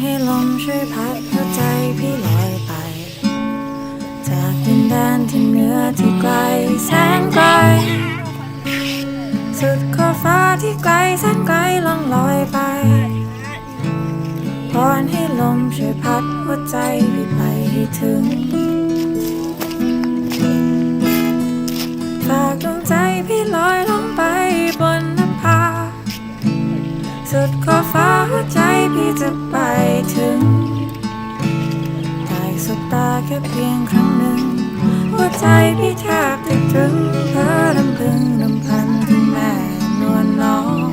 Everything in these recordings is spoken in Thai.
ให้ลมช่วยพัดหัวใจพี่ลอยไป จากดินแดนที่เหนือที่ไกลแสนไกล สุดขอบฟ้าที่ไกลแสนไกลล่องลอยไปพรให้ลมช่วยพัดหัวใจพี่ไปให้ถึง สุดขอบฟ้าใจพี่จะไปถึงได้สบตาแค่เพียงครั้งหนึ่ง หัวใจพี่แทบจะถึงเพ้อรำพึงรำพันถึงแม่นวลน้อง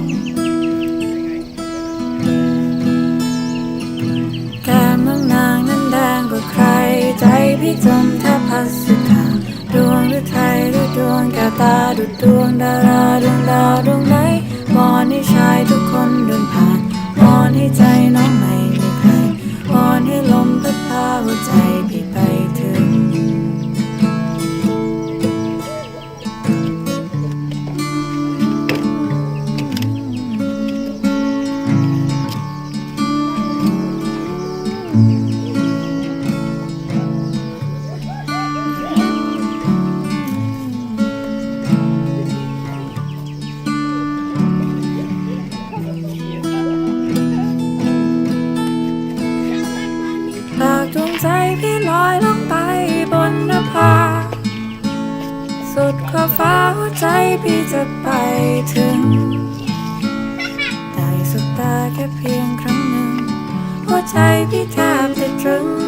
แก้มน้องนางนั้นแดงกว่าใคร ใจพี่จมแทบพัดสุดทางดวงหรือไทยหรือดวงแก้วตาดุดดวงดาราดวงดาวดวงนวอนให้ชา ทุกคนเดินผ่านวอนให้ใจน้องใหม่ ใจพี่ลอยลงไปบนนภา สุดขอบฟ้าหัวใจพี่จะไปถึง ได้สุดตาแค่เพียงครั้งหนึ่ง หัวใจพี่แทบจะตรึง